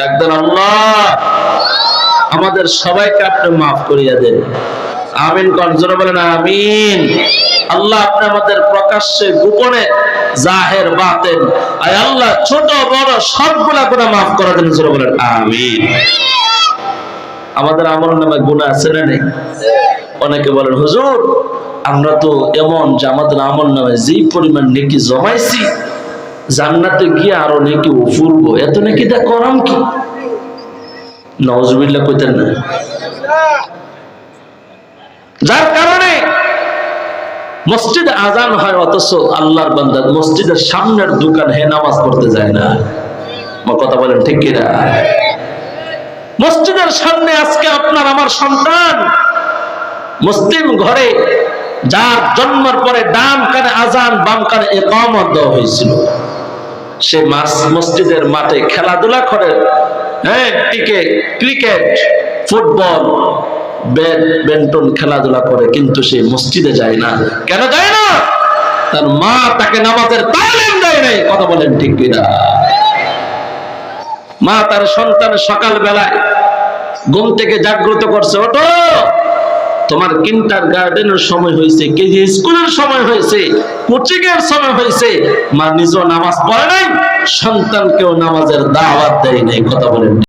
Doctor আল্লাহ। আমাদের সবাইকে আপনি মাফ করিয়া দেন। আমিন বলেন, আমিন। আল্লাহ আপনি আমাদের প্রকাশ্যে, গোপনে, জাহের, বাতেন। আয় আল্লাহ, ছোট, বড়, সবগুলা মাফ করে দেন বলেন, আমিন। আমাদের আমল নামে গুণা আছে না নেই? অনেকে বলেন, হুজুর, আমরা তো এমন যে আমাদের আমল নামে যেই পরিমাণ নেকি জমাইছি জান্নাতে গিয়ে আরও নেকি উফুরব এত নাকি দা করাম কি? নজবিল্লা কইতেন না। যার কারণে মসজিদে আজান হয়, অথচ আল্লাহর বান্দা মসজিদের সামনের দোকান হে নামাজ পড়তে যায় না। কথা বলেন ঠিক কিনা? মসজিদের সামনে আজকে আপনার আমার সন্তান মুসলিম ঘরে যার জন্মের পরে ডান কানে আজান বাম কানে একামত দেওয়া হয়েছিল। সে মাস মসজিদের মাঠে খেলাধুলা করে। হ্যাঁ ক্রিকেট ক্রিকেট, ফুটবল ব্যাডমিন্টন খেলাধুলা করে, কিন্তু সে মসজিদে যায় না। কেন যায় না? তার মা তাকে নামাজের তালিম দেয় নাই। কথা বলেন ঠিক কিনা? মা তার সন্তান সকাল বেলায় ঘুম থেকে জাগ্রত করছে ওটো তোমার কিন্টার গার্ডেনের সময় হয়েছে, কেজি স্কুলের সময় হয়েছে কোচিং এর সময় হয়েছে, মা নিজেও নামাজ পড়ে নাই, সন্তানকেও নামাজের দাওয়াত দেয় নাই, কথা বলেন।